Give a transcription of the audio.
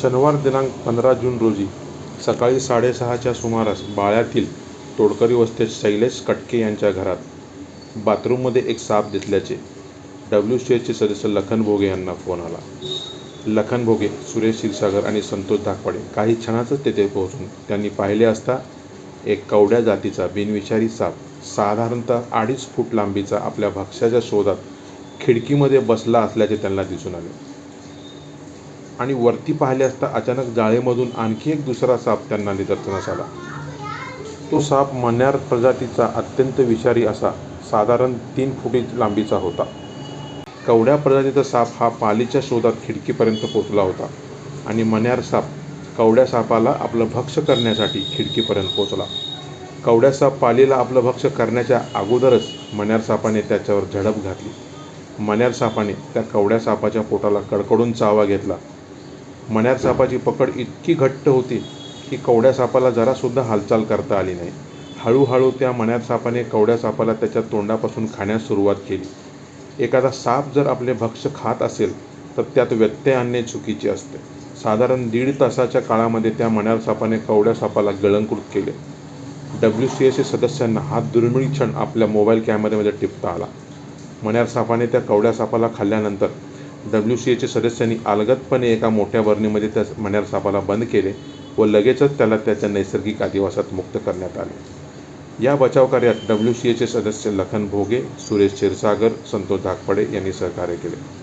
शनिवार दिनांक पंधरा जून रोजी सकाळी साडेसहाच्या सुमारास बाळ्यातील तोडकरी वस्तीत शैलेश कटके यांच्या घरात बाथरूममध्ये एक साप दिसल्याचे डब्ल्यू सी एचे सदस्य लखन भोगे यांना फोन आला. लखन भोगे सुरेश क्षीरसागर आणि संतोष धाकपाडे काही क्षणातच तेथे पोहोचून त्यांनी पाहिले असता एक कवड्या जातीचा बिनविषारी साप साधारणतः अडीच फूट लांबीचा आपल्या भक्ष्याच्या शोधात खिडकीमध्ये बसला असल्याचे त्यांना दिसून आले. आणि वरती पाहिले असता अचानक जाळेमधून आणखी एक दुसरा साप त्यांना निदर्शनास आला. तो साप मण्यार प्रजातीचा अत्यंत विषारी असा साधारण तीन फुटी लांबीचा होता. कवड्या प्रजातीचा साप हा पालीच्या शोधात खिडकीपर्यंत पोचला होता आणि मण्यार साप कवड्या सापाला आपलं भक्ष करण्यासाठी खिडकीपर्यंत पोचला कवड्या साप पालीला आपलं भक्ष्य करण्याच्या अगोदरच मण्यार सापाने त्याच्यावर झडप घातली. मण्यार सापाने त्या कवड्या सापाच्या पोटाला कडकडून चावा घेतला. मण्यार सापाची पकड इतकी घट्ट होती की कवड्या सापाला जरासुद्धा हालचाल करता आली नाही. हळूहळू त्या मण्यार सापाने कवड्या सापाला त्याच्या तोंडापासून खाण्यास सुरुवात केली. एखादा साप जर आपले भक्ष्य खात असेल तर त्यात व्यत्यय आणणे चुकीचे असते. साधारण दीड तासाच्या काळामध्ये त्या मण्यार सापाने कवड्या सापाला गळंकृत केले. डब्ल्यू सी एसच्या सदस्यांना हा दुर्मिळ क्षण आपल्या मोबाईल कॅमेऱ्यामध्ये टिपता आला. मण्यार सापाने त्या कवड्या सापाला खाल्ल्यानंतर डब्ल्यू सी एच्या सदस्यांनी अलगदपणे एका मोठ्या बरणीमध्ये त्या मण्यार सापाला बंद केले व लगेचच त्याला त्याच्या नैसर्गिक आदिवासात मुक्त करण्यात आले. या बचाव कार्यात डब्ल्यू सी एचे सदस्य लखन भोगे सुरेश क्षीरसागर संतोष धाकपडे यांनी सहकार्य केले.